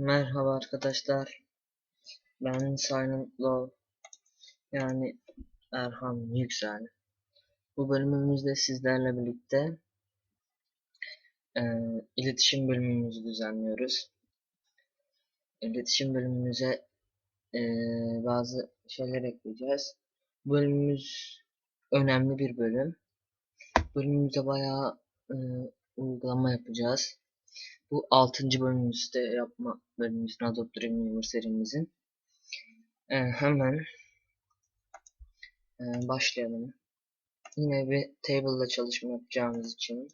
Merhaba arkadaşlar. Ben Silent Love yani Erhan Yüksel. Bu bölümümüzde sizlerle birlikte e, iletişim bölümümüzü düzenliyoruz. İletişim bölümümüze e, bazı şeyler ekleyeceğiz. Bölümümüz önemli bir bölüm. Bölümümüzde bayağı e, uygulama yapacağız. Bu 6. bölümümüzde yapma bölümümüzün Adobe Dreamweaver serimizin. Ee, hemen e, başlayalım. Yine bir table ile çalışma yapacağımız için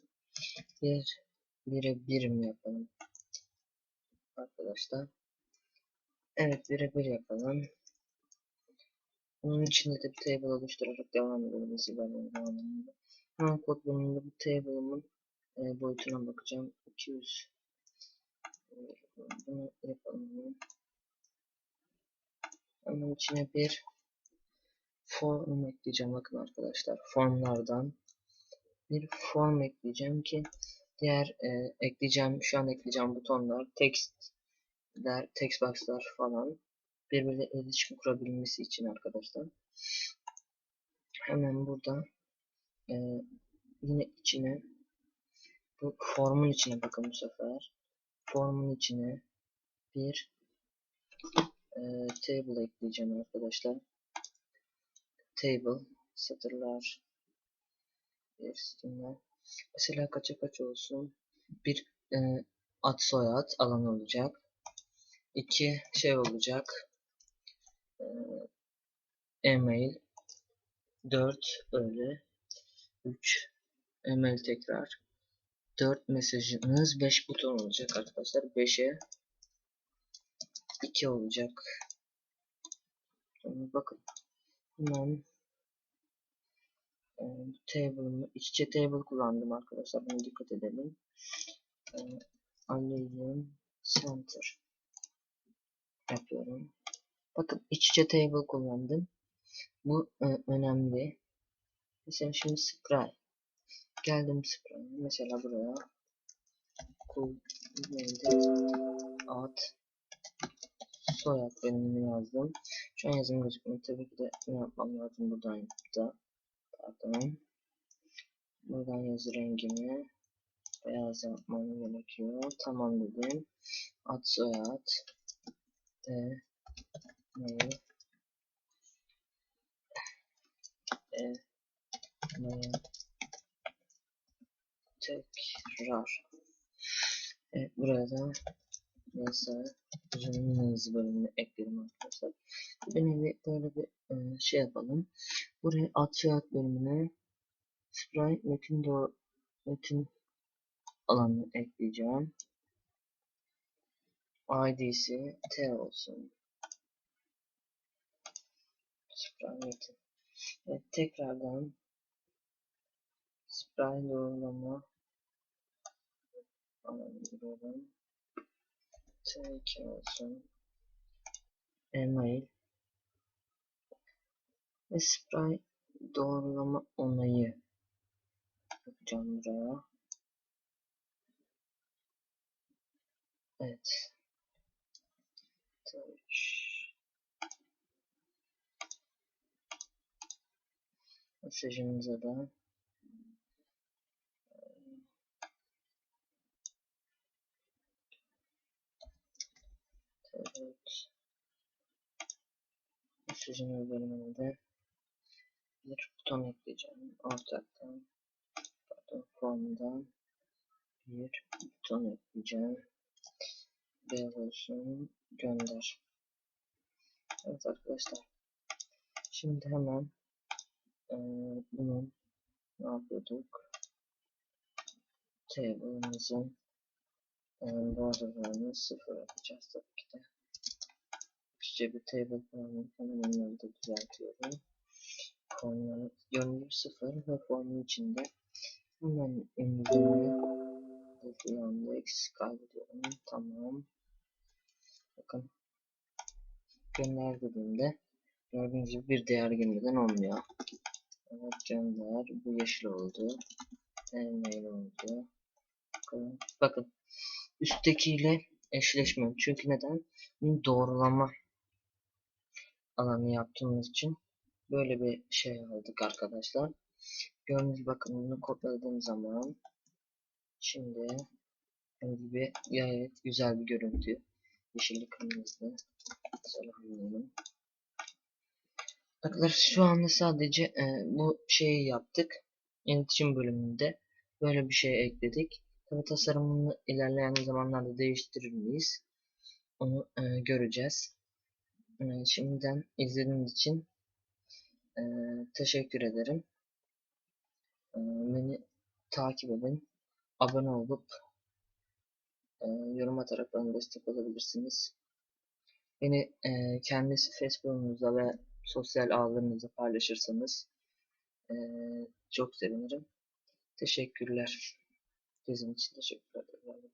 bir bire birim yapalım. Arkadaşlar. Evet bire bir yapalım. Bunun içinde de bir table oluşturarak devam edelim. Devamında. Hemen kod bölümünde bu table'ımın e, boyutuna bakacağım. 200 bunu yapalım. Onun içine bir form ekleyeceğim. Bakın arkadaşlar formlardan bir form ekleyeceğim ki diğer e, ekleyeceğim şu an ekleyeceğim butonlar textler, text box'lar falan birbiriyle iletişim kurabilmesi için arkadaşlar. Hemen burada e, yine içine bu formun içine bakın bu sefer formun içine bir e, table ekleyeceğim arkadaşlar. Table satırlar bir sütunlar. Mesela kaça kaç olsun? Bir e, ad soyad alan olacak. İki şey olacak. E, email. Dört öyle. Üç email tekrar. 4 mesajınız 5 buton olacak arkadaşlar. 5'e 2 olacak. Bakın. Hemen table'ımı iç içe table kullandım arkadaşlar. Buna dikkat edelim. E, Alayım center yapıyorum. Bakın iç içe table kullandım. Bu e, önemli. Mesela şimdi spray geldim spray mesela buraya. Neydi? Ad soyad bölümünü yazdım. Şu an yazım gözükmüyor. Tabii ki de ne yapmam lazım buradan da. Pardon. Buradan yazı rengini beyaz yapmam gerekiyor. Tamam dedim. Ad soyad. E mail e mail tekrar. Evet burada mesela uzun hızı bölümünü ekledim arkadaşlar. Bir nevi böyle bir e, şey yapalım. Buraya soyad bölümüne spray metin doğru metin alanını ekleyeceğim. ID'si T olsun. Spray metin. Evet, tekrardan spray doğrulama alabiliyorum. T2 olsun. Email ve spray doğrulama onayı yapacağım buraya. Evet. T3 mesajımıza da Evet. Mesajın bölümünde bir buton ekleyeceğim. Ortaktan pardon formdan bir buton ekleyeceğim. B olsun gönder. Evet arkadaşlar. Şimdi hemen e, bunun ne yapıyorduk? Table'ımızın e, borderlarını sıfır yapacağız tabii ki de. Bir table formunu hemen düzeltiyorum. Formları yönlü sıfır ve formun içinde hemen bu yandex kaydediyorum. Tamam. Bakın gönder dediğimde gördüğünüz gibi bir değer girmeden olmuyor. Evet gönder. Bu yeşil oldu. Email oldu. Bakın, bakın üsttekiyle eşleşmiyor. Çünkü neden? Doğrulama alanı yaptığımız için böyle bir şey aldık arkadaşlar. Gördüğünüz bakın bunu kopyaladığım zaman şimdi bir gayet güzel bir görüntü. Yeşilli kırmızı. Selamlayalım. Arkadaşlar şu anda sadece e, bu şeyi yaptık. İletişim bölümünde böyle bir şey ekledik. Tabi tasarımını ilerleyen zamanlarda değiştirir miyiz? Onu e, göreceğiz. E, şimdiden izlediğiniz için e, teşekkür ederim. E, beni takip edin. Abone olup e, yorum atarak bana destek olabilirsiniz. Beni e, kendi Facebook'unuzda ve sosyal ağlarınızda paylaşırsanız çok sevinirim. Teşekkürler. Bizim için teşekkür ederim.